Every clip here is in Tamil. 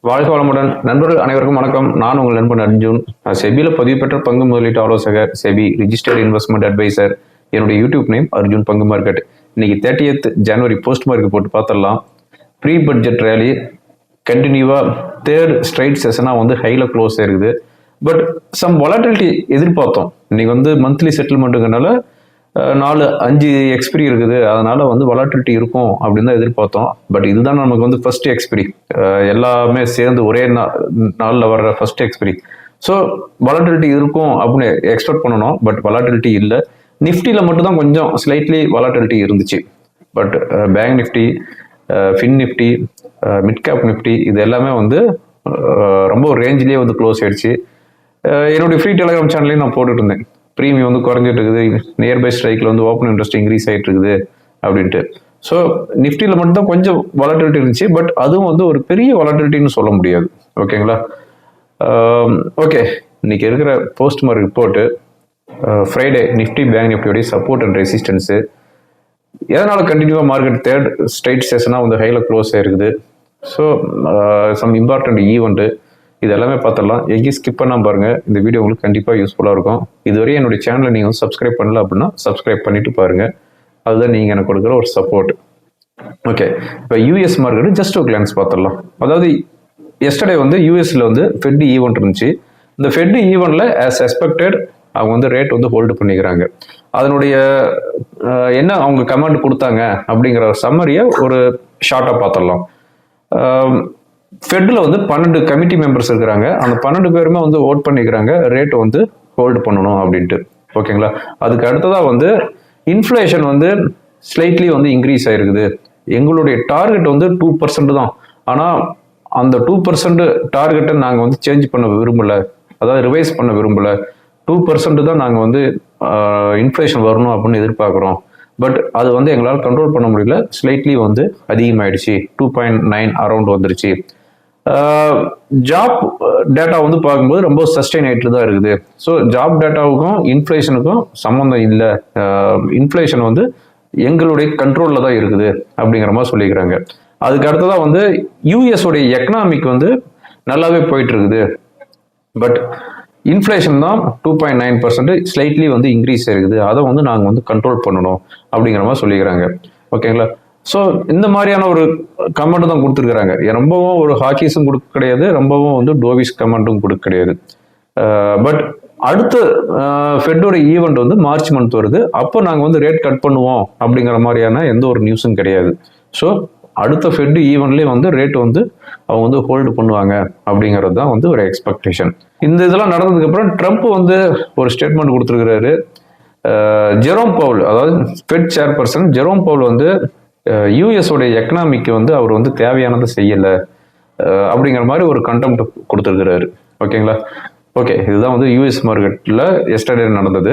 வாழ்க வளமுடன். நண்பர்கள் அனைவருக்கும் வணக்கம். நான் உங்கள் நண்பன் அர்ஜுன். செபியில் பதிவு பெற்ற பங்கு முதலீட்டு ஆலோசகர் செபி ரிஜிஸ்டர்ட் இன்வெஸ்ட்மெண்ட் அட்வைசர் என்னுடைய யூடியூப் நேம் அர்ஜுன் பங்கு மார்க்கெட். இன்னைக்கு தேர்ட்டியத் ஜனவரி போஸ்ட் மார்க்கெட் போட்டு பார்த்துடலாம். ப்ரீ பட்ஜெட் ரேலி கண்டினியூவாக தேர்ட் ஸ்ட்ரைட் செஷனாக வந்து ஹையில் க்ளோஸ் இருக்குது. பட் சம் வொலாட்டிலிட்டி எதிர்பார்த்தோம். இன்னைக்கு வந்து மந்த்லி செட்டில்மெண்ட்டுங்கனால நாலு அஞ்சு எக்ஸ்பிரி இருக்குது. அதனால் வந்து volatility இருக்கும் அப்படின்னு தான் எதிர்பார்த்தோம். பட் இதுதான் நமக்கு வந்து ஃபர்ஸ்ட் எக்ஸ்பிரி எல்லாமே சேர்ந்து ஒரே நா நாளில் வர்ற ஃபர்ஸ்ட் எக்ஸ்பிரி ஸோ volatility இருக்கும் அப்படின்னு எக்ஸ்பெக்ட் பண்ணணும். பட் volatility இல்லை. நிஃப்டியில் மட்டும்தான் கொஞ்சம் ஸ்லைட்லி வலாட்டிலிட்டி இருந்துச்சு. But bank Nifty fin Nifty mid cap Nifty இது எல்லாமே வந்து ரொம்ப ரேஞ்சிலேயே வந்து க்ளோஸ் ஆயிடுச்சு. என்னுடைய ஃப்ரீ டெலிகிராம் சேனல்லையும் நான் போட்டுட்டு இருந்தேன். ப்ரீமியம் வந்து குறைஞ்சிட்டு இருக்குது நியர்பை ஸ்ட்ரைக்கில் வந்து ஓப்பன் இன்ட்ரெஸ்ட் இன்க்ரீஸ் ஆகிட்டு இருக்குது அப்படின்ட்டு. ஸோ நிஃப்டியில் மட்டும்தான் கொஞ்சம் வாலட்டிலிட்டி இருந்துச்சு பட் அதுவும் வந்து ஒரு பெரிய வாலட்டிலிட்டின்னு சொல்ல முடியாது. ஓகேங்களா ஓகே um, இன்னைக்கு இருக்கிற post mark report Friday Nifty bank நிஃப்டியோடைய support and resistance எதனால் கண்டினியூவாக மார்க்கெட் தேர்ட் ஸ்ட்ரைட் செஷனாக வந்து ஹையில் க்ளோஸ் ஆயிருக்குது? ஸோ சம் இம்பார்ட்டண்ட் ஈவெண்ட்டு இது எல்லாமே பார்த்துடலாம். எங்கேயும் ஸ்கிப் பண்ணால் பாருங்க. இந்த வீடியோ உங்களுக்கு கண்டிப்பாக யூஸ்ஃபுல்லாக இருக்கும். இதுவரை என்னுடைய சேனலை நீங்கள் வந்து சப்ஸ்கிரைப் பண்ணல அப்படின்னா சப்ஸ்கிரைப் பண்ணிவிட்டு பாருங்கள் அதுதான் நீங்கள் எனக்கு கொடுக்குற ஒரு சப்போர்ட் ஓகே இப்போ யூஎஸ் மார்க்கெட் ஜஸ்ட் ஒரு கிளான்ஸ் பார்த்துடலாம். அதாவது எஸ்டர்டே வந்து யூஎஸில் வந்து ஃபெட் ஈவெண்ட் e இருந்துச்சு. இந்த ஃபெட் ஈவெண்ட்டில் ஆஸ் எக்ஸ்பெக்டட் அவங்க வந்து ரேட் வந்து ஹோல்டு பண்ணிக்கிறாங்க. அதனுடைய என்ன அவங்க கமெண்ட் கொடுத்தாங்க அப்படிங்கிற சம்மரியை ஒரு ஷார்ட்டாக பார்த்துடலாம். ஃபெட்டில் வந்து பன்னெண்டு கமிட்டி மெம்பர்ஸ் இருக்கிறாங்க. அந்த பன்னெண்டு பேருமே வந்து ஓட் பண்ணிக்கிறாங்க. ரேட் வந்து ஹோல்டு பண்ணணும் அப்படின்ட்டு. ஓகேங்களா அதுக்கு அடுத்ததாக வந்து இன்ஃப்ளேஷன் வந்து ஸ்லைட்லி வந்து இன்க்ரீஸ் ஆயிருக்குது. எங்களுடைய டார்கெட் வந்து டூ பர்சன்ட் தான். ஆனால் அந்த டூ பர்சன்ட் டார்கெட்டை நாங்கள் வந்து சேஞ்ச் பண்ண விரும்பலை. அதாவது ரிவைஸ் பண்ண விரும்பலை. டூ பர்சன்ட் தான் நாங்கள் வந்து இன்ஃப்ளேஷன் வரணும் அப்படின்னு எதிர்பார்க்குறோம். பட் அது வந்து எங்களால் கண்ட்ரோல் பண்ண முடியல. ஸ்லைட்லி வந்து அதிகமாயிடுச்சு. டூ பாயிண்ட் நைன் அரௌண்ட் வந்துருச்சு. ஜாப் டேட்டா வந்து பார்க்கும்போது ரொம்ப சஸ்டெயின் ஆகிட்டு தான் இருக்குது. ஸோ ஜாப் டேட்டாவுக்கும் இன்ஃப்ளேஷனுக்கும் சம்மந்தம் இல்லை. இன்ஃப்ளேஷன் வந்து எங்களுடைய கண்ட்ரோலில் தான் இருக்குது அப்படிங்கிற மாதிரி சொல்லிக்கிறாங்க. அதுக்கு அடுத்ததாக வந்து யூஎஸ் எக்கனாமிக் வந்து நல்லாவே போயிட்டு இருக்குது பட் இன்ஃப்ளேஷன் தான் two point nine percent slightly வந்து இன்க்ரீஸ் இருக்குது அதை வந்து நாங்கள் வந்து கண்ட்ரோல் பண்ணணும் அப்படிங்கிற மாதிரி சொல்லிக்கிறாங்க. ஓகேங்களா ஸோ இந்த மாதிரியான ஒரு கமெண்ட் தான் கொடுத்துருக்குறாங்க. ரொம்பவும் ஒரு ஹாக்கிஸும் கொடுக்க கிடையாது ரொம்பவும் வந்து டோவிஸ் கமெண்ட்டும் கொடுக்க கிடையாது. பட் அடுத்த ஃபெட்டோட ஈவெண்ட் வந்து மார்ச் மந்த் வருது. அப்போ நாங்கள் வந்து ரேட் கட் பண்ணுவோம் அப்படிங்கிற மாதிரியான எந்த ஒரு நியூஸும் கிடையாது. ஸோ அடுத்த ஃபெட் ஈவெண்ட்லேயே வந்து ரேட் வந்து அவங்க வந்து ஹோல்டு பண்ணுவாங்க அப்படிங்கிறது தான் வந்து ஒரு எக்ஸ்பெக்டேஷன் இந்த இதெல்லாம் நடந்ததுக்கப்புறம் ட்ரம்ப் வந்து ஒரு ஸ்டேட்மெண்ட் கொடுத்துருக்கிறாரு. ஜெரோம் பவுல் அதாவது ஃபெட் சேர்பர்சன் ஜெரோம் பவுல் வந்து யூஎஸோடைய எக்கனாமிக்கு வந்து அவர் வந்து தேவையானதை செய்யலை. அப்படிங்கிற மாதிரி ஒரு கண்டெம்ட் கொடுத்துருக்கிறாரு. ஓகேங்களா? ஓகே இதுதான் வந்து யூஎஸ் மார்க்கெட்டில் எஸ்டர்டே நடந்தது.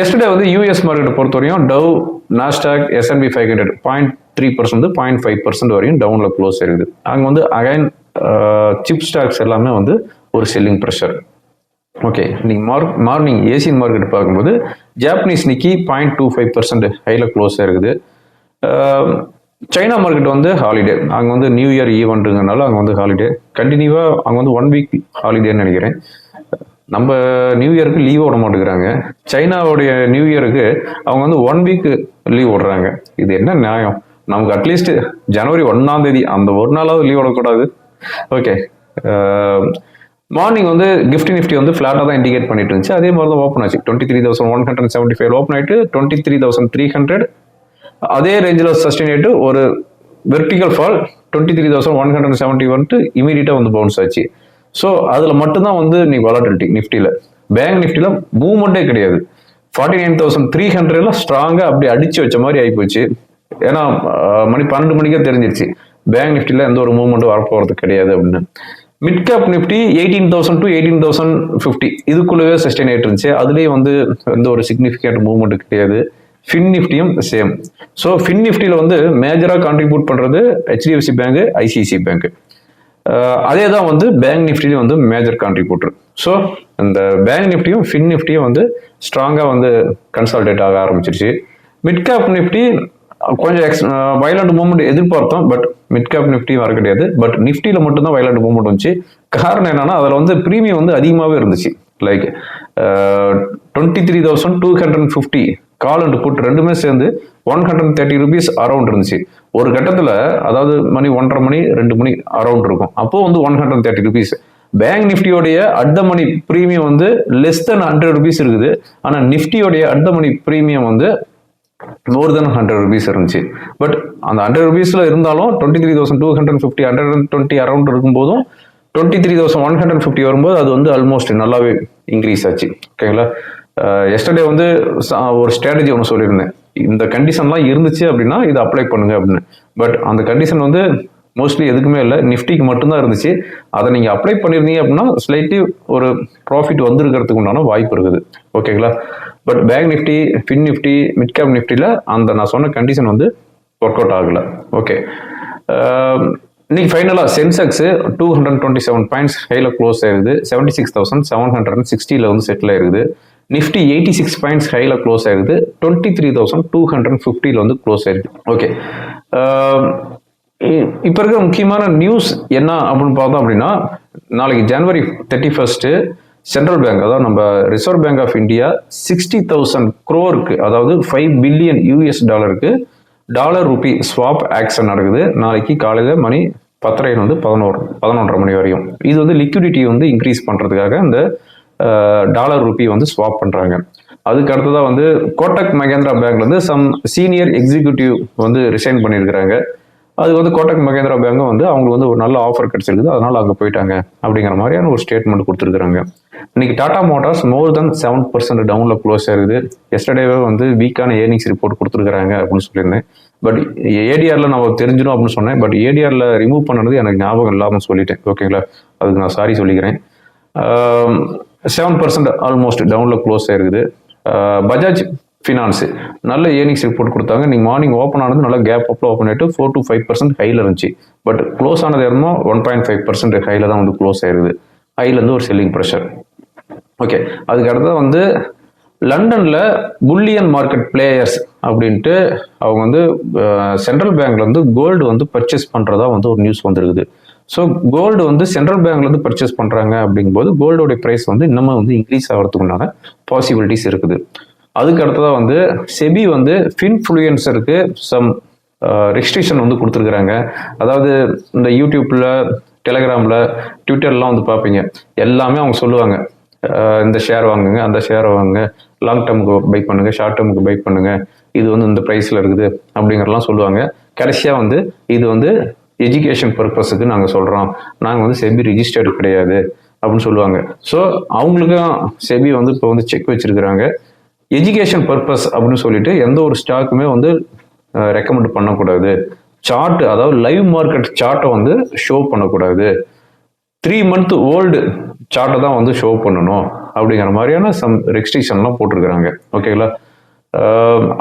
எஸ்டர்டே வந்து யூஎஸ் மார்க்கெட்டை பொறுத்தவரையும் Dow Nasdaq S and P five hundred point three percent point five percent வரையும் டவுனில் க்ளோஸ் இருக்குது அங்கே வந்து அகைன் சிப் ஸ்டாக்ஸ் எல்லாமே வந்து ஒரு செல்லிங் ப்ரெஷர் ஓகே இன்னைக்கு மார்க் மார்னிங் ஏசியன் மார்க்கெட் பார்க்கும்போது Japanese Nikkei point two five percent ஹையில் க்ளோஸ் இருக்குது சைனா மார்க்கெட் வந்து ஹாலிடே அங்கே வந்து நியூ இயர் ஈவெண்ட்டுங்கனால அங்கே வந்து ஹாலிடே கண்டினியூவாக அங்கே வந்து ஒன் வீக் ஹாலிடேன்னு நினைக்கிறேன். நம்ம நியூ இயருக்கு லீவ் விட மாட்டேங்கிறாங்க. சைனாவுடைய நியூ இயருக்கு அவங்க வந்து ஒன் வீக் லீவ் விடுறாங்க. இது என்ன நியாயம்? நமக்கு அட்லீஸ்ட் ஜனவரி ஒன்றாம் தேதி அந்த ஒரு நாளாவது லீவ் விடக்கூடாது. ஓகே மார்னிங் வந்து கிஃப்டி நிஃப்டி வந்து ஃப்ளாட்டாக தான் இண்டிகேட் பண்ணிட்டு இருந்துச்சு. அதே மாதிரி தான் ஓப்பன் ஆச்சு. Twenty three thousand one hundred seventy five open ஆயிட்டு twenty three thousand three hundred அதே ரேஞ்சில் சஸ்டெயின் ஒரு vertical fall twenty three thousand one hundred seventy வந்துட்டு இமீடியட்டாக வந்து பவுன்ஸ் ஆச்சு. ஸோ அதில் மட்டும்தான் வந்து நீ வாலட்டிலிட்டி நிஃப்டியில் பேங்க் நிஃப்டியில் மூவ்மெண்ட்டே கிடையாது. ஃபார்ட்டி நைன் தௌசண்ட் த்ரீ ஹண்ட்ரட்லாம் ஸ்ட்ராங்காக அப்படி அடிச்சு வச்ச மாதிரி ஆகிப்போச்சு ஏன்னா மணி பன்னெண்டு மணிக்கே தெரிஞ்சிருச்சு. பேங்க் நிஃப்டியில் எந்த ஒரு மூவ்மெண்ட்டும் வரப்போகிறது கிடையாது அப்படின்னு. Mid cap Nifty eighteen thousand to eighteen thousand fifty இதுக்குள்ளவே sustain ஆகிட்டு இருந்துச்சு. அதுலேயும் வந்து எந்த ஒரு சிக்னிஃபிகண்ட் மூவ்மெண்ட் கிடையாது. ஃபின் நிஃப்டியும் சேம் ஸோ ஃபின் நிஃப்டியில் வந்து மேஜராக கான்ட்ரிபியூட் பண்ணுறது ஹெச்டிஎஃப்சி பேங்க் ஐசிஐசி பேங்க் அதே தான் வந்து பேங்க் நிஃப்டிலையும் வந்து மேஜர் கான்ட்ரிபியூட்டர் ஸோ இந்த பேங்க் நிஃப்டியும் ஃபின் நிஃப்டியும் வந்து ஸ்ட்ராங்காக வந்து கன்சால்டேட் ஆக ஆரம்பிச்சிருச்சு. மிட் கேப் நிஃப்டி கொஞ்சம் எக்ஸ் வயலண்ட் மூவ்மெண்ட் எதிர்பார்த்தோம் பட் மிட் கேப் நிஃப்டி வர கிடையாது. பட் நிஃப்டியில் மட்டும்தான் வயலண்ட் மூவ்மெண்ட் வந்துச்சு. காரணம் என்னன்னா அதில் வந்து ப்ரீமியம் வந்து அதிகமாகவே இருந்துச்சு. Like twenty three thousand two hundred fifty call and put ரெண்டுமே சேர்ந்து one hundred thirty rupees around இருந்துச்சு. ஒரு கட்டத்தில் அதாவது மணி ஒன்றரை மணி ரெண்டு மணி அரௌண்ட் இருக்கும். அப்போ வந்து one hundred thirty rupees bank நிஃப்டியோடைய at the money premium வந்து லெஸ் தென் ஹண்ட்ரட் ருபீஸ் இருக்குது. ஆனால் நிஃப்டியோடைய அட் த மணி ப்ரீமியம் வந்து மோர் தென் ஹண்ட்ரட் ருபீஸ் இருந்துச்சு. பட் அந்த ஹண்ட்ரட் ருபீஸில் இருந்தாலும் twenty three thousand two hundred fifty hundred and twenty around இருக்கும்போதும் twenty three thousand one hundred fifty வரும்போது அது வந்து ஆல்மோஸ்ட் நல்லாவே இன்க்ரீஸ் ஆச்சு. ஓகேங்களா எஸ்டர்டே வந்து ஒரு ஸ்ட்ராட்டஜி ஒன்று சொல்லியிருந்தேன். இந்த கண்டிஷன்லாம் இருந்துச்சு அப்படின்னா இதை அப்ளை பண்ணுங்க அப்படின்னு. பட் அந்த கண்டிஷன் வந்து மோஸ்ட்லி எதுக்குமே இல்லை நிஃப்டிக்கு மட்டும்தான் இருந்துச்சு. அதை நீங்கள் அப்ளை பண்ணியிருந்தீங்க அப்படின்னா ஸ்லைட்லி ஒரு ப்ராஃபிட் வந்திருக்கிறதுக்கு உண்டான வாய்ப்பு இருக்குது. ஓகேங்களா but bank Nifty fin Nifty mid cap நிஃப்டியில் அந்த நான் சொன்ன கண்டிஷன் வந்து ஒர்க் அவுட் ஆகலை. ஓகே இன்னைக்கு ஃபைனலாக Sensex two hundred twenty seven points ஹையில் க்ளோஸ் ஆயிருது. Seventy six thousand seven hundred and சிக்ஸ்டியில் வந்து செட்டில் ஆயிருக்குது நிஃப்டி எயிட்டி சிக்ஸ் பாயிண்ட்ஸ் ஹையில் க்ளோஸ் ஆயிருது twenty three thousand two hundred ஃபிஃப்டியில் வந்து க்ளோஸ் ஆயிருக்கு ஓகே um, இப்போ இருக்கிற முக்கியமான நியூஸ் என்ன அப்படின்னு பார்த்தோம் அப்படின்னா நாளைக்கு ஜனவரி தேர்ட்டி ஃபர்ஸ்ட்டு சென்ட்ரல் பேங்க் அதாவது நம்ம reserve bank of India sixty thousand க்ரோருக்கு அதாவது ஃபைவ் பில்லியன் யூஎஸ் டாலருக்கு டாலர் ருபி ஸ்வாப் ஆக்ஷன் நடக்குது. நாளைக்கு காலையில் மணி பத்தரை வந்து பதினோரு பதினொன்றரை மணி வரையும். இது வந்து லிக்விடிட்டி வந்து இன்க்ரீஸ் பண்ணுறதுக்காக இந்த டாலர் ருபி வந்து ஸ்வாப் பண்ணுறாங்க அதுக்கு அடுத்ததாக வந்து கோட்டக் மகேந்திரா பேங்க்லேருந்து சம் சீனியர் எக்ஸிக்யூட்டிவ் வந்து ரிசைன் பண்ணியிருக்கிறாங்க அது வந்து கோட்டக் மகேந்திரா பேங்கும் வந்து அவங்களுக்கு வந்து ஒரு நல்ல ஆஃபர் கிடைச்சிருக்குது. அதனால அங்கே போயிட்டாங்க. அப்படிங்கிற மாதிரியான ஒரு ஸ்டேட்மெண்ட் கொடுத்துருக்குறாங்க. இன்னைக்கு Tata Motors more than seven percent டவுனில் க்ளோஸ் ஆயிருது. எஸ்டர்டேவே வந்து வீக்கான ஏர்னிங்ஸ் ரிப்போர்ட் கொடுத்துருக்குறாங்க அப்படின்னு சொல்லியிருந்தேன். பட் ஏடிஆரில் நம்ம தெரிஞ்சிடும் அப்படின்னு சொன்னேன். பட் ஏடிஆரில் ரிமூவ் பண்ணது எனக்கு ஞாபகம் இல்லாமல் சொல்லிட்டேன். ஓகேங்களா அதுக்கு நான் சாரி சொல்லிக்கிறேன். செவன் பர்சன்ட் ஆல்மோஸ்ட் டவுனில் க்ளோஸ் ஆயிருக்குது. பஜாஜ் ஃபினான்ஸு நல்ல ஏர்னிங்ஸ் ரிப்போர்ட் கொடுத்தாங்க. நீங்கள் மார்னிங் ஓப்பன் ஆனது நல்லா கேப் அப்பில் ஓப்பன் ஆகிட்டு ஃபோர் டு ஃபைவ் பர்சன்ட் ஹையில் இருந்துச்சு. பட் க்ளோஸ் ஆனது இடமோ ஒன் பாயிண்ட் ஃபைவ் பர்சன்ட் ஹையில் தான் வந்து க்ளோஸ் ஆயிருது ஹைலேருந்து ஒரு செல்லிங் ப்ரெஷர் ஓகே அதுக்கு அடுத்தது வந்து லண்டனில் புல்லியன் மார்க்கெட் பிளேயர்ஸ் அப்படின்ட்டு அவங்க வந்து சென்ட்ரல் பேங்க்லேருந்து கோல்டு வந்து பர்ச்சேஸ் பண்ணுறதா வந்து ஒரு நியூஸ் வந்திருக்குது. ஸோ கோல்டு வந்து சென்ட்ரல் பேங்க்லேருந்து பர்ச்சேஸ் பண்ணுறாங்க அப்படிங்கும்போது கோல்டோடைய ப்ரைஸ் வந்து இன்னமும் வந்து இன்க்ரீஸ் ஆகிறதுக்குண்டான பாசிபிலிட்டிஸ் இருக்குது. அதுக்கு அடுத்ததாக வந்து செபி வந்து ஃபின்ஃப்ளூயன்சருக்கு சம் ரெஸ்ட்ரிக்ஷன் வந்து கொடுத்துருக்குறாங்க. அதாவது இந்த யூடியூப்பில் டெலகிராமில் ட்விட்டர்லாம் வந்து பார்ப்பீங்க. எல்லாமே அவங்க சொல்லுவாங்க. Uh, இந்த ஷேர் வாங்குங்க அந்த ஷேரை வாங்குங்க. லாங் டேர்முக்கு பை பண்ணுங்கள் ஷார்ட் டேர்முக்கு பை பண்ணுங்கள் இது வந்து இந்த ப்ரைஸில் இருக்குது அப்படிங்கிறலாம் சொல்லுவாங்க. கடைசியாக வந்து இது வந்து எஜுகேஷன் பர்பஸுக்கு நாங்கள் சொல்கிறோம் நாங்கள் வந்து செபி ரிஜிஸ்டர்டு கிடையாது அப்படின்னு சொல்லுவாங்க. ஸோ அவங்களுக்கும் செபி வந்து இப்போ வந்து செக் வச்சுருக்குறாங்க. எஜுகேஷன் பர்பஸ் அப்படின்னு சொல்லிட்டு எந்த ஒரு ஸ்டாக்குமே வந்து ரெக்கமெண்ட் பண்ணக்கூடாது. சார்ட் அதாவது லைவ் மார்க்கெட் சார்ட்டை வந்து ஷோ பண்ணக்கூடாது. த்ரீ மந்த் ஓல்டு சார்ட்டை தான் வந்து ஷோ பண்ணணும் அப்படிங்கிற மாதிரியான சம் ரெஸ்ட்ரிக்ஷன்லாம் போட்டிருக்கிறாங்க. ஓகேங்களா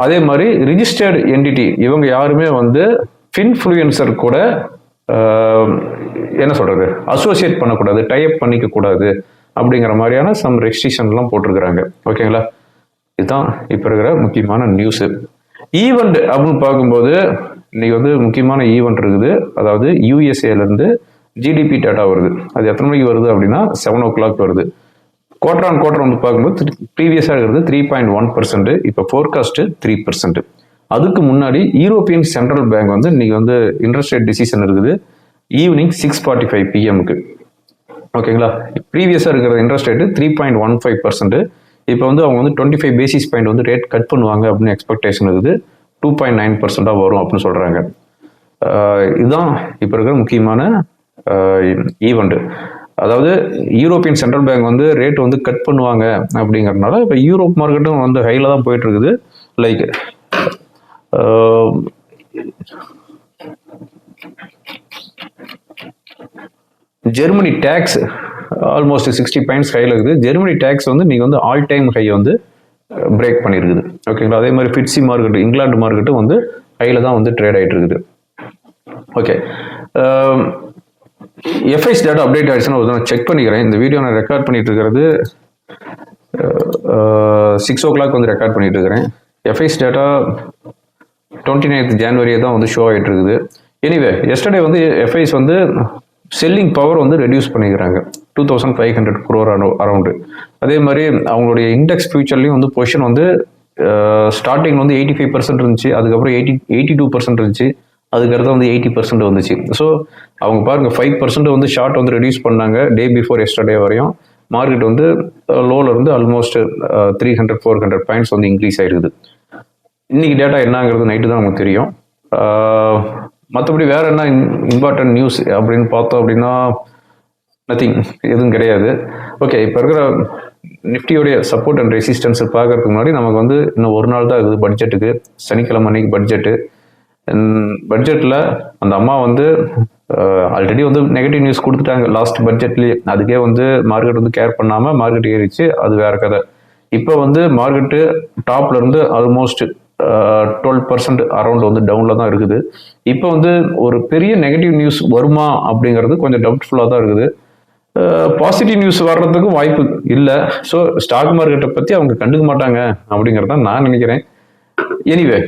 அதே மாதிரி ரிஜிஸ்டர்டு என்டிட்டி இவங்க யாருமே வந்து ஃபின்ஃப்ளூயன்சர் கூட என்ன சொல்கிறது அசோசியேட் பண்ணக்கூடாது டைப் பண்ணிக்க கூடாது அப்படிங்கிற மாதிரியான சம் ரெஸ்ட்ரிக்ஷன்லாம் போட்டிருக்கிறாங்க. ஓகேங்களா இதுதான் இப்போ இருக்கிற முக்கியமான நியூஸு ஈவெண்ட் அப்படின்னு பார்க்கும்போது இன்னைக்கு வந்து முக்கியமான ஈவெண்ட் இருக்குது. அதாவது யூஎஸ்ஏலேருந்து ஜிடிபி டேட்டா வருது. அது எத்தனை மணிக்கு வருது அப்படின்னா செவன் ஓ கிளாக் வருது. குவார்டர் ஆன் குவார்டர் வந்து பார்க்கும்போது ப்ரீவியஸாக இருக்கிறது த்ரீ பாயிண்ட் ஒன் பர்சன்ட் இப்போ ஃபோர்காஸ்ட்டு த்ரீ பர்சன்ட் அதுக்கு முன்னாடி யூரோப்பியன் சென்ட்ரல் பேங்க் வந்து இன்னைக்கு வந்து இன்ட்ரெஸ்ட் ரேட் டிசிஷன் இருக்குது. ஈவினிங் சிக்ஸ் ஃபார்ட்டி ஃபைவ் பிஎம்க்கு ஓகேங்களா ப்ரீவியஸாக இருக்கிற interest rate three point one five percent இப்போ வந்து அவங்க வந்து டுவெண்ட்டி ஃபைவ் பேசிஸ் பாயிண்ட் வந்து ரேட் கட் பண்ணுவாங்க அப்படின்னு எக்ஸ்பெக்டேஷன் இருக்குது. டூ பாயிண்ட் நைன் பர்சென்ட்டாக வரும் அப்படின்னு சொல்கிறாங்க இதுதான் இப்போ இருக்கிற முக்கியமான ஈவெண்ட்டு அதாவது யூரோப்பியன் சென்ட்ரல் பேங்க் வந்து ரேட் வந்து கட் பண்ணுவாங்க அப்படிங்கறதுனால இப்போ யூரோப் மார்க்கெட்டும் வந்து ஹையில் தான் போயிட்டு இருக்குது. Like Germany DAX almost sixty points ஹையில் இருக்குது. ஜெர்மனி டேக்ஸ் வந்து நீங்கள் வந்து ஆல் டைம் ஹை வந்து பிரேக் பண்ணியிருக்குது ஓகேங்களா அதே மாதிரி ஃபிட்ஸி மார்க்கெட் இங்கிலாந்து மார்க்கெட்டும் வந்து ஹையில் தான் வந்து ட்ரேட் ஆகிட்டு இருக்குது. ஓகே எஃப்ஐஸ் டேட்டா அப்டேட் ஆகிடுச்சுன்னு ஒரு நான் செக் பண்ணிக்கிறேன். இந்த வீடியோ நான் ரெக்கார்ட் பண்ணிட்டு இருக்கிறது சிக்ஸ் ஓ கிளாக் வந்து ரெக்கார்ட் பண்ணிட்டு இருக்கிறேன். எஃப்ஐஸ் டேட்டா டுவெண்ட்டி நைன்த் ஜான்வரியே தான் வந்து ஷோ ஆகிட்டு இருக்குது. எனிவே எஸ்டர்டே வந்து எஃப்ஐஸ் வந்து செல்லிங் பவர் வந்து ரெடியூஸ் பண்ணிக்கிறாங்க. Two thousand five hundred crore around அதே மாதிரி அவங்களுடைய இண்டெக்ஸ் ஃபியூச்சர்லேயும் வந்து பொசிஷன் வந்து ஸ்டார்டிங் வந்து எயிட்டி ஃபைவ் பர்சன்ட் இருந்துச்சு. அதுக்கப்புறம் எயிட்டி எயிட்டி டூ பர்சன்ட் இருந்துச்சு. அதுக்கடுத்து வந்து எயிட்டி பர்சன்ட் வந்துச்சு. ஸோ அவங்க பாருங்கள் ஃபைவ் பர்சன்ட் வந்து ஷார்ட் வந்து ரெடியூஸ் பண்ணாங்க டே பிஃபோர் எஸ்டர்டே வரையும். மார்க்கெட் வந்து லோவில் இருந்து almost three hundred four hundred points வந்து இன்க்ரீஸ் ஆயிருக்குது. இன்னைக்கு டேட்டா என்னங்கிறது நைட்டு தான் நமக்கு தெரியும். மற்றபடி வேற என்ன இம்பார்ட்டன்ட் நியூஸ் அப்படின்னு பார்த்தோம் அப்படின்னா நத்திங் எதுவும் கிடையாது. ஓகே இப்போ இருக்கிற நிஃப்டியோடைய சப்போர்ட் அண்ட் ரெசிஸ்டன்ஸை பார்க்கறதுக்கு முன்னாடி நமக்கு வந்து இன்னும் ஒரு நாள் தான் இருக்குது பட்ஜெட்டுக்கு சனிக்கிழமை அன்னைக்கு பட்ஜெட்டு பட்ஜெட்டில் அந்த அம்மா வந்து ஆல்ரெடி வந்து நெகட்டிவ் நியூஸ் கொடுத்துட்டாங்க. லாஸ்ட் பட்ஜெட்லேயே அதுக்கே வந்து மார்க்கெட் வந்து கேர் பண்ணாமல் மார்க்கெட் ஏறிச்சு அது வேற கதை. இப்போ வந்து மார்க்கெட்டு டாப்லேருந்து ஆல்மோஸ்ட் டுவெல் பர்சன்ட் அரௌண்ட் வந்து டவுனில் தான் இருக்குது. இப்போ வந்து ஒரு பெரிய நெகட்டிவ் நியூஸ் வருமா அப்படிங்கிறது கொஞ்சம் டவுட்ஃபுல்லாக தான் இருக்குது. பாசிட்டிவ் நியூஸ் வர்றதுக்கும் வாய்ப்பு இல்லை. ஸோ ஸ்டாக் மார்க்கெட்டை பற்றி அவங்க கண்டுக்க மாட்டாங்க அப்படிங்கிறத நான் நினைக்கிறேன். எனிவே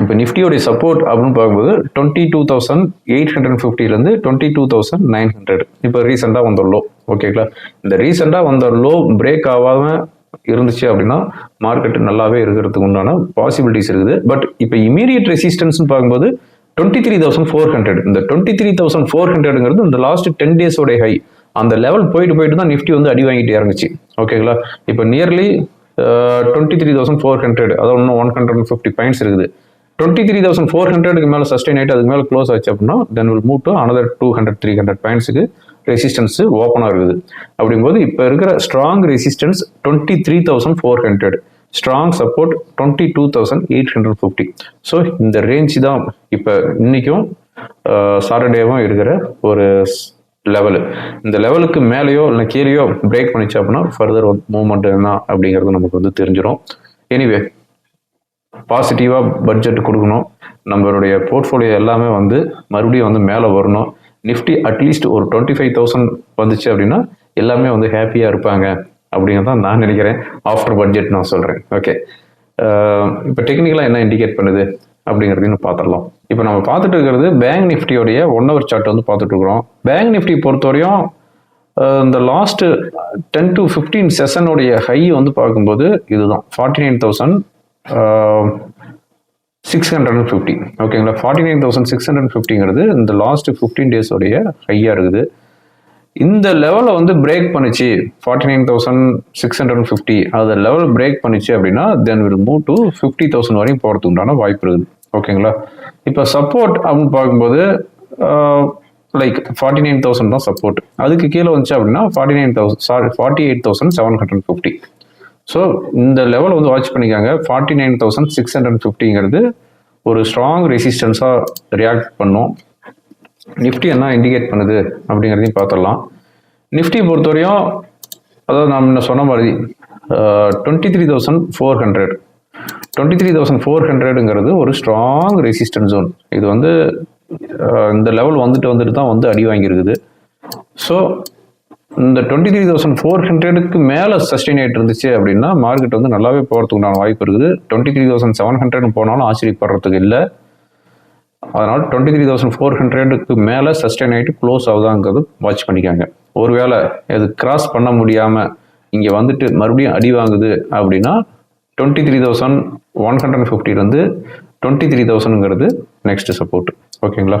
இப்போ நிஃப்டியோடைய சப்போர்ட் அப்படின்னு பார்க்கும்போது twenty two thousand eight hundred ஃபிஃப்டிலேருந்து twenty two thousand nine hundred இப்போ ரீசெண்டாக வந்த லோ ஓகேங்களா இந்த ரீசெண்டாக வந்த லோ பிரேக் ஆகாமல் இருந்துச்சு அப்படின்னா மார்க்கெட் நல்லாவே இருக்கிறதுக்கு உண்டான பாசிபிலிட்டிஸ் இருக்குது. பட் இப்போ இமீடியட் ரெசிஸ்டன்ஸ்னு பார்க்கும்போது twenty three thousand four hundred இந்த டுவெண்ட்டி த்ரீ தௌசண்ட் ஃபோர் ஹண்ட்ரட்ங்கிறது இந்த லாஸ்ட் டென் டேஸோட ஹை அந்த லெவல் போயிட்டு போயிட்டு தான் நிஃப்டி வந்து அடி வாங்கிட்டு இறங்குச்சு. ஓகேங்களா இப்போ nearly twenty three thousand four hundred அதாவது இன்னும் ஒன் ஹண்ட்ரட் ஃபிஃப்டி பாயிண்ட்ஸ் இருக்குது. டுவெண்ட்டி த்ரீ தௌசண்ட் ஃபோர் ஹண்ட்ரடுக்கு மேலே சஸ்டைன் ஆகிட்டு அதுக்கு மேலே க்ளோஸ் ஆச்சு அப்படின்னா then will move to another two hundred three hundred பாயிண்ட்ஸுக்கு resistance ஓப்பனாக இருக்குது. அப்படிங்கும்போது இப்போ இருக்கிற strong resistance twenty three thousand four hundred strong support twenty two thousand eight hundred fifty so இந்த ரேஞ்ச் தான் இப்போ இன்றைக்கும் சாட்டர்டேவும் இருக்கிற ஒரு லெவலு இந்த லெவலுக்கு மேலேயோ இல்லை கீழேயோ பிரேக் பண்ணிச்சு அப்படின்னா ஃபர்தர் மூவ்மெண்ட் என்ன அப்படிங்கிறது நமக்கு வந்து தெரிஞ்சிடும் எனிவே பாசிட்டிவாக பட்ஜெட் கொடுக்கணும். நம்மளுடைய போர்ட்ஃபோலியோ எல்லாமே வந்து மறுபடியும் வந்து மேலே வரணும். நிஃப்டி அட்லீஸ்ட் ஒரு டுவெண்ட்டி ஃபைவ் தௌசண்ட் வந்துச்சு அப்படின்னா எல்லாமே வந்து ஹாப்பியாக இருப்பாங்க அப்படின்னு தான் நான் நினைக்கிறேன். ஆஃப்டர் பட்ஜெட் நான் சொல்கிறேன் ஓகே இப்போ டெக்னிக்கலாக என்ன இண்டிகேட் பண்ணுது அப்படிங்கிறதையும் பார்த்துடலாம். இப்போ நம்ம பார்த்துட்டு இருக்கிறது பேங்க் நிஃப்டியோடைய ஒன் ஹவர் சார்ட் வந்து பார்த்துட்டு இருக்கிறோம். பேங்க் நிஃப்டி பொறுத்தவரையும் இந்த லாஸ்ட்டு டென் டு ஃபிஃப்டீன் செஷனுடைய ஹை வந்து பார்க்கும்போது இதுதான். Forty nine thousand six hundred and fifty ஓகேங்களா forty nine thousand six hundred ஃபிஃப்டிங்கிறது இந்த லாஸ்ட் ஃபிஃப்டீன் டேஸோடைய ஹையாக இருக்குது. இந்த லெவலை வந்து பிரேக் பண்ணிச்சு. Forty nine thousand six hundred and fifty அது லெவல் பிரேக் பண்ணிச்சு அப்படின்னா then will move to fifty thousand வரையும் போகிறதுக்கு உண்டான வாய்ப்பு இருக்குது. ஓகேங்களா இப்போ சப்போர்ட் அப்படின்னு பார்க்கும்போது லைக் ஃபார்ட்டி நைன் தௌசண்ட் தான் சப்போர்ட் அதுக்கு கீழே வந்துச்சு அப்படின்னா forty nine thousand sorry forty eight thousand seven hundred fifty so இந்த லெவல் வந்து வாட்ச் பண்ணிக்காங்க. Forty nine thousand six hundred ஃபிஃப்டிங்கிறது ஒரு ஸ்ட்ராங் ரெசிஸ்டன்ஸாக ரியாக்ட் பண்ணும். நிஃப்டி என்ன இண்டிகேட் பண்ணுது அப்படிங்கிறதையும் பார்த்துடலாம். நிஃப்டி பொறுத்தவரையும் அதாவது நான் என்ன சொன்ன மாதிரி twenty three thousand four hundred twenty three thousand four ஹண்ட்ரடுங்கிறது ஒரு ஸ்ட்ராங் ரெசிஸ்டன்ஸ் ஜோன் இது வந்து இந்த லெவல் வந்துட்டு வந்துட்டு தான் வந்து அடி வாங்கியிருக்குது. ஸோ இந்த டுவெண்ட்டி த்ரீ தௌசண்ட் ஃபோர் ஹண்ட்ரடுக்கு மேலே சஸ்டெயின் ஆகிட்டு இருந்துச்சு அப்படின்னா மார்க்கெட் வந்து நல்லாவே போகிறதுக்கு உண்டான வாய்ப்பு இருக்குது. Twenty three thousand seven hundred போனாலும் ஆச்சரியப்படுறதுக்கு இல்லை. அதனால் டுவெண்ட்டி த்ரீ தௌசண்ட் ஃபோர் ஹண்ட்ரடுக்கு மேலே சஸ்டெயின் ஆகிட்டு க்ளோஸ் ஆகுதாங்கிறது வாட்ச் பண்ணிக்காங்க. ஒருவேளை இது கிராஸ் பண்ண முடியாமல் இங்கே வந்துட்டு மறுபடியும் அடி வாங்குது அப்படின்னா twenty three thousand one hundred ஃபிஃப்டிலேருந்து twenty three தௌசண்ட்ங்கிறது நெக்ஸ்ட் சப்போர்ட் ஓகேங்களா